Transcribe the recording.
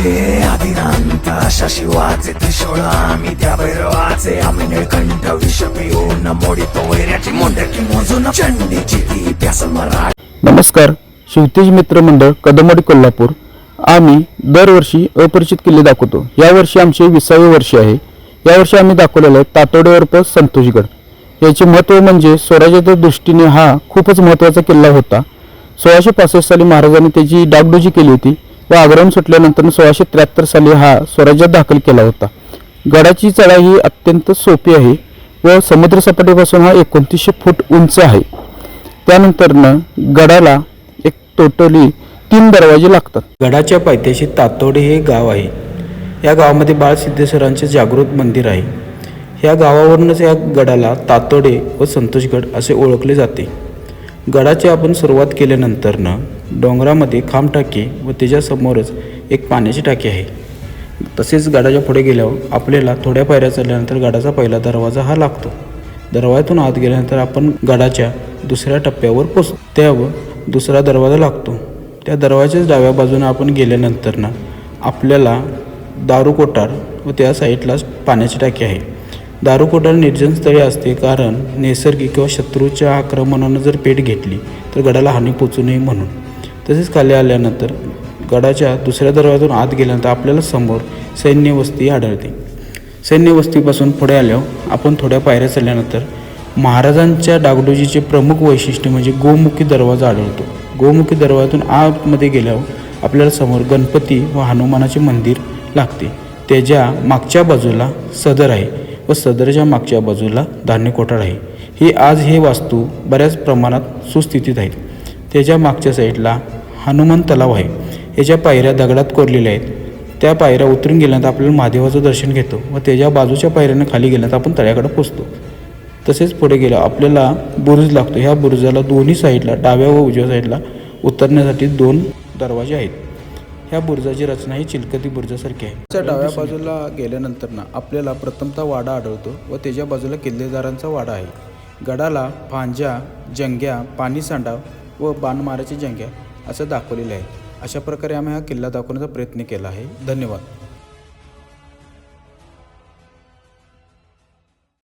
हे आदिनांत अशा शिवाचे आम्ही त्या भैरवाचे. आम्ही निळकंठ विष पिऊन मोडितो वैऱ्याची मोंडकी मोजून चंडीची ती प्यास मरा नमस्कार शिवतेज मित्र मंडळ कदमवाडी कोल्हापूर. आम्ही दरवर्षी अपरिचित किल्ले दाखवतो. यावर्षी आमचे विसावे वर्ष आहे. यावर्षी आम्ही दाखवलेलं आहे तातोडे उर्फ संतोषगड. याचे महत्त्व म्हणजे स्वराज्याच्या दृष्टीने हा खूपच महत्त्वाचा किल्ला होता. सोळाशे पासष्ट साली महाराजांनी त्याची डागडोजी केली होती. व आग्रहून सुटल्यानंतर सोळाशे त्र्याहत्तर साली हा स्वराज्यात दाखल केला होता. गडाची चढाई ही अत्यंत सोपी आहे व समुद्रसपाटीपासून हा एकोणतीसशे फूट उंच आहे. त्यानंतरनं गडाला एक टोटली तीन दरवाजे लागतात. गडाच्या पायथ्याशी तातोडे हे गाव आहे. या गावामध्ये बाळ सिद्धेश्वरांचे जागृत मंदिर आहे. या गावावरूनच या गडाला तातोडे व संतोषगड असे ओळखले जाते. गडाची आपण सुरुवात केल्यानंतरनं डोंगरामध्ये खांब टाकी व त्याच्यासमोरच एक पाण्याची टाकी आहे. तसेच गडाच्या पुढे गेल्यावर आपल्याला थोड्या पायऱ्या चढल्यानंतर गडाचा पहिला दरवाजा हा लागतो. दरवाजातून आत गेल्यानंतर आपण गडाच्या दुसऱ्या टप्प्यावर पोचतो त्यावर दुसरा दरवाजा लागतो. त्या दरवाजाच्या डाव्या बाजूने आपण गेल्यानंतर ना आपल्याला दारू कोठार व त्या साईडलाच पाण्याची टाकी आहे. दारू निर्जनस्थळी निर्जन स्थळी असते कारण नैसर्गिक किंवा शत्रूच्या आक्रमणानं जर पेट घेतली तर गडाला हानी पोचू नये म्हणून. तसेच खाली आल्यानंतर गडाच्या दुसऱ्या दरवाजातून आत गेल्यानंतर आपल्याला समोर सैन्यवस्ती आढळते. सैन्यवस्तीपासून पुढे आल्यावर आपण थोड्या पायऱ्या चढल्यानंतर महाराजांच्या डागडोजीचे प्रमुख वैशिष्ट्य म्हणजे गोमुखी दरवाजा आढळतो. गोमुखी दरवाजातून आतमध्ये गेल्यावर आपल्याला समोर गणपती व हनुमानाचे मंदिर लागते. त्याच्या मागच्या बाजूला सदर आहे. व सदरच्या मागच्या बाजूला धान्य कोठार आहे. ही आज हे वास्तू बऱ्याच प्रमाणात सुस्थितीत आहेत. त्याच्या मागच्या साईडला हनुमान तलाव आहे. याच्या पायऱ्या दगडात कोरलेल्या आहेत. त्या पायऱ्या उतरून गेल्यानंतर आपल्याला महादेवाचं दर्शन घेतो व त्याच्या बाजूच्या पायऱ्यानं खाली गेल्यानंतर आपण तळ्याकडे पोचतो. तसेच पुढे गेलं आपल्याला बुरुज लागतो. ह्या बुरुजाला दोन्ही साईडला डाव्या व उजव्या साईडला उतरण्यासाठी दोन दरवाजे आहेत. ह्या बुर्जाची रचना ही चिलकती बुर्जासारखी आहे. त्या डाव्या बाजूला गेल्यानंतर ना आपल्याला प्रथमतः वाडा आढळतो व त्याच्या बाजूला किल्लेदारांचा वाडा आहे. गडाला फांज्या जंग्या पाणी सांडा व बाणमाराची जंग्या असं दाखवलेलं आहे. अशा प्रकारे आम्ही हा किल्ला दाखवण्याचा प्रयत्न केला आहे. धन्यवाद.